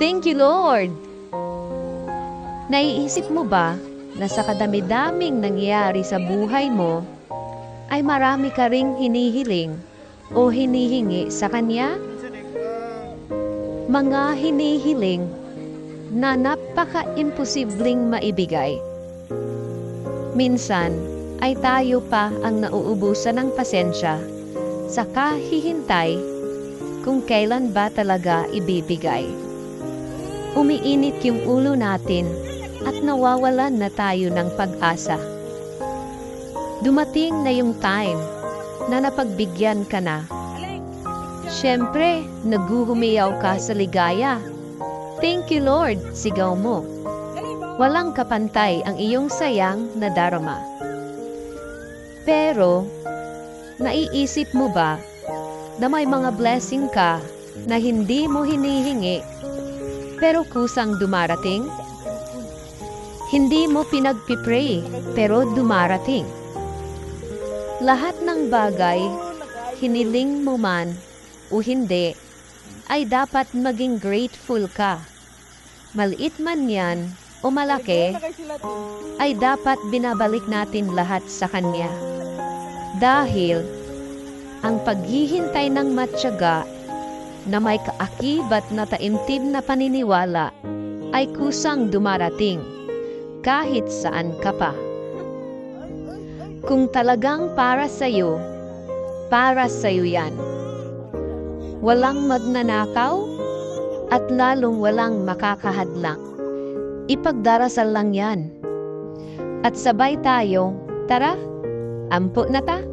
Thank you, Lord! Naiisip mo ba na sa kadami-daming nangyayari sa buhay mo, ay marami ka ring hinihiling o hinihingi sa Kanya? Mga hinihiling na napaka-imposibleng maibigay. Minsan ay tayo pa ang nauubusan ng pasensya sa kahihintay kung kailan ba talaga ibibigay. Umiinit yung ulo natin at nawawalan na tayo ng pag-asa. Dumating na yung time na napagbigyan ka na. Siyempre, naguhumiyaw ka sa ligaya. Thank you Lord, sigaw mo. Walang kapantay ang iyong sayang na darama. Pero, naiisip mo ba na may mga blessing ka na hindi mo hinihingi pero kusang dumarating? Hindi mo pinagpipray pero dumarating. Lahat ng bagay, hiniling mo man o hindi, ay dapat maging grateful ka. Maliit man yan o malaki, ay dapat binabalik natin lahat sa Kanya. Dahil, ang paghihintay ng matyaga na may kaakibat na taimtim na paniniwala ay kusang dumarating kahit saan ka pa. Kung talagang para sa'yo, para sa'yo yan. Walang magnanakaw at lalong walang makakahadlang. Ipagdarasal lang yan. At sabay tayo, tara, ampo na ta.